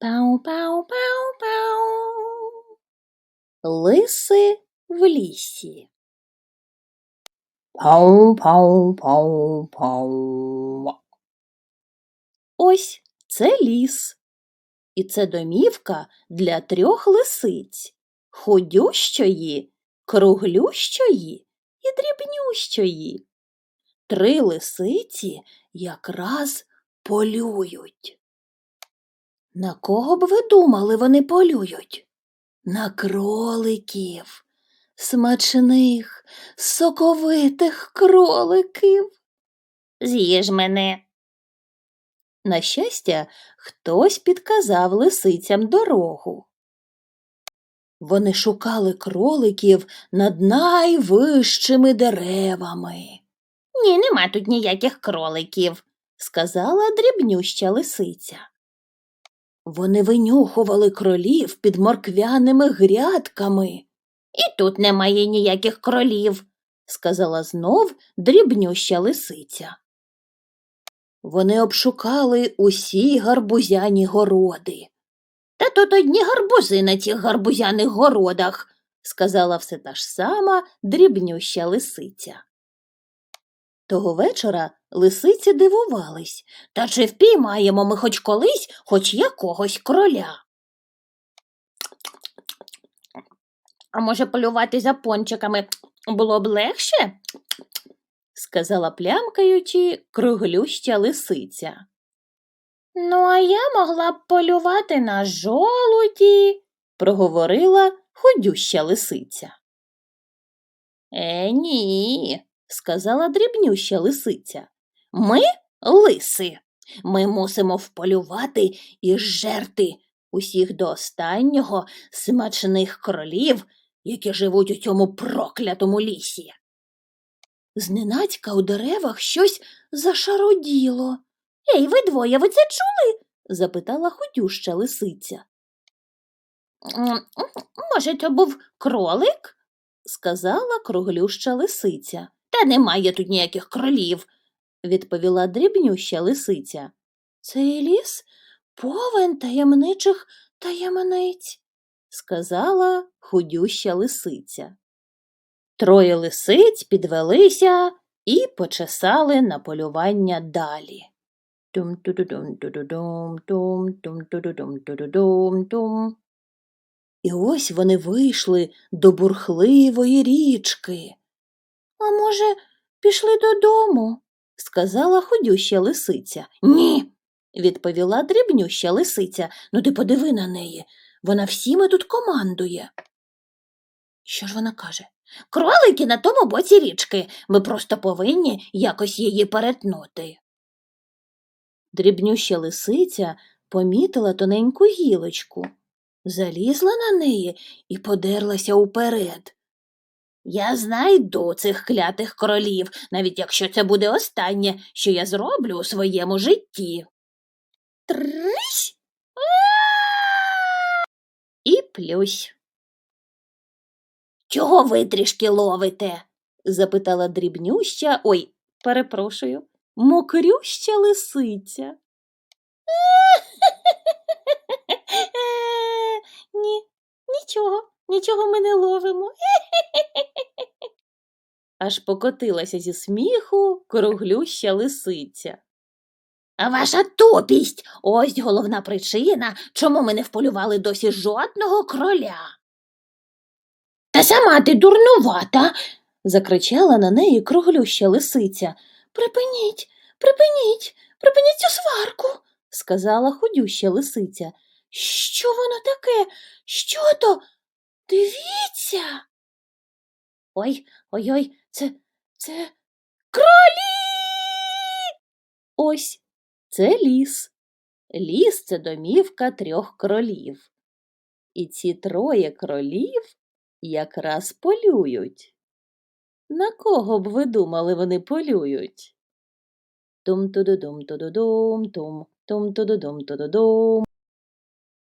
Пау-пау-пау-пау. Лиси в лісі. Пау-пау-пау-пау. Ось це ліс. І це домівка для трьох лисиць худющої, круглющої і дрібнющої. Три лисиці якраз полюють. На кого б ви думали, вони полюють? На кроликів, смачних, соковитих кроликів. З'їж мене. На щастя, хтось підказав лисицям дорогу. Вони шукали кроликів над найвищими деревами. Ні, нема тут ніяких кроликів, сказала дрібнюща лисиця. Вони винюхували кролів під морквяними грядками. І тут немає ніяких кролів, сказала знов дрібнюща лисиця. Вони обшукали усі гарбузяні городи. Та тут одні гарбузи на тих гарбузяних городах, сказала все та ж сама дрібнюща лисиця. Того вечора лисиці дивувались, та чи впіймаємо ми хоч колись хоч якогось кроля. А може, полювати за пончиками було б легше? сказала плямкаючи круглюща лисиця. Ну, а я могла б полювати на жолуді, проговорила худюща лисиця. Е, ні, сказала дрібнюща лисиця. Ми лиси. Ми мусимо вполювати і жерти усіх до останнього смачних кролів, які живуть у цьому проклятому лісі. Зненацька у деревах щось зашароділо. Ей, ви двоє, ви це чули? запитала худюща лисиця. Може, то був кролик? сказала круглюща лисиця. Немає тут ніяких кролів, відповіла дрібнюща лисиця. Цей ліс повен таємничих таємниць, сказала худюща лисиця. Троє лисиць підвелися і почесали на полювання далі. Тум-ту-ду-дум, тум, тум-ту-ду-дум, тум. І ось вони вийшли до бурхливої річки. А може, пішли додому? сказала худюща лисиця. Ні, відповіла дрібнюща лисиця. Ну ти подиви на неї. Вона всіми тут командує. Що ж вона каже? Кролики на тому боці річки. Ми просто повинні якось її перетнути. Дрібнюща лисиця помітила тоненьку гілочку, залізла на неї і подерлася уперед. Я знайду цих клятих королів, навіть якщо це буде останнє, що я зроблю у своєму житті. Трись. І плюсь. Чого ви трішки ловите? запитала дрібнюща, ой, перепрошую, мокрюща лисиця. Ні, нічого, нічого ми не ловимо. Аж покотилася зі сміху круглюща лисиця. А ваша тупість ось головна причина, чому ми не вполювали досі жодного кроля. Та сама ти дурнувата. закричала на неї круглюща лисиця. Припиніть, припиніть, припиніть цю сварку, сказала худюща лисиця. Що воно таке? Що то? Дивіться. Ой, ой ой, це, це кролі. Ось це ліс. Ліс це домівка трьох кролів. І ці троє кролів якраз полюють. На кого б ви думали, вони полюють? Тум-ту-ду-дум-ту-ду-дум, тум, тум-ту-ду-дум-ту-ду-дум.